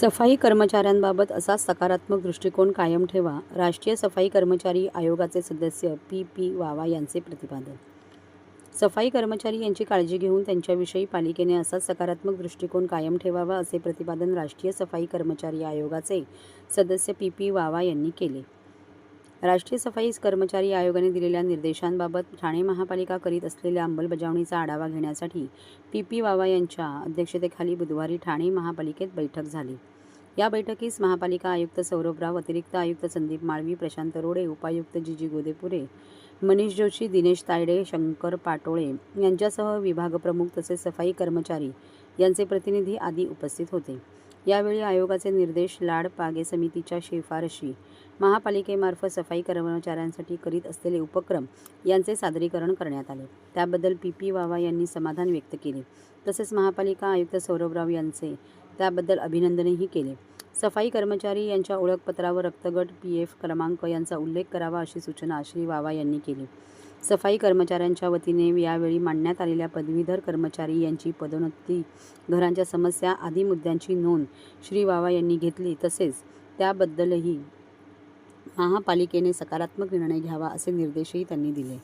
सफाई कर्मचाऱ्यांबाबत असा सकारात्मक दृष्टिकोन कायम ठेवा. राष्ट्रीय सफाई कर्मचारी आयोगाचे सदस्य पी पी वावा यांचे प्रतिपादन. सफाई कर्मचारी यांची काळजी घेऊन त्यांच्याविषयी पालिकेने असा सकारात्मक दृष्टिकोन कायम ठेवावा असे प्रतिपादन राष्ट्रीय सफाई कर्मचारी आयोगाचे सदस्य पी पी वावा यांनी केले. राष्ट्रीय सफाई कर्मचारी आयोगाने दिलेल्या निर्देशांबाबत ठाणे महापालिका करीत असलेल्या अंमलबजावणीचा आढावा घेण्यासाठी पी पी वावा यांच्या अध्यक्षतेखाली बुधवारी ठाणे महापालिकेत बैठक झाली. या बैठकीस महापालिका आयुक्त सौरभ राव अतिरिक्त आयुक्त संदीप माळवी प्रशांत रोडे उपायुक्त जीजी गोदेपुरे मनीष जोशी दिनेश तायडे शंकर पाटोळे यांच्यासह विभागप्रमुख तसेच सफाई कर्मचारी यांचे प्रतिनिधी आदी उपस्थित होते. यावेळी आयोगाचे निर्देश लाड पागे समितीच्या शिफारशी. महापालिकेमार्फत सफाई कर्मचाऱ्यांसाठी करीत असलेले उपक्रम यांचे सादरीकरण करण्यात आले. त्याबद्दल पी पी वावा यांनी समाधान व्यक्त केले. तसेच महापालिका आयुक्त सौरभराव यांचे त्याबद्दल अभिनंदनही केले. सफाई कर्मचारी यांच्या ओळखपत्रावर रक्तगट पी एफ क्रमांक यांचा उल्लेख करावा अशी सूचना श्री वावा यांनी केली. सफाई कर्मचाऱ्यांच्या वतीने यावेळी मांडण्यात आलेल्या पदवीधर कर्मचारी यांची पदोन्नती घरांच्या समस्या आदी मुद्द्यांची नोंद श्री वावा यांनी घेतली. तसेच त्याबद्दलही महापालिकेने सकारात्मक निर्णय घ्यावा असे निर्देशही त्यांनी दिले.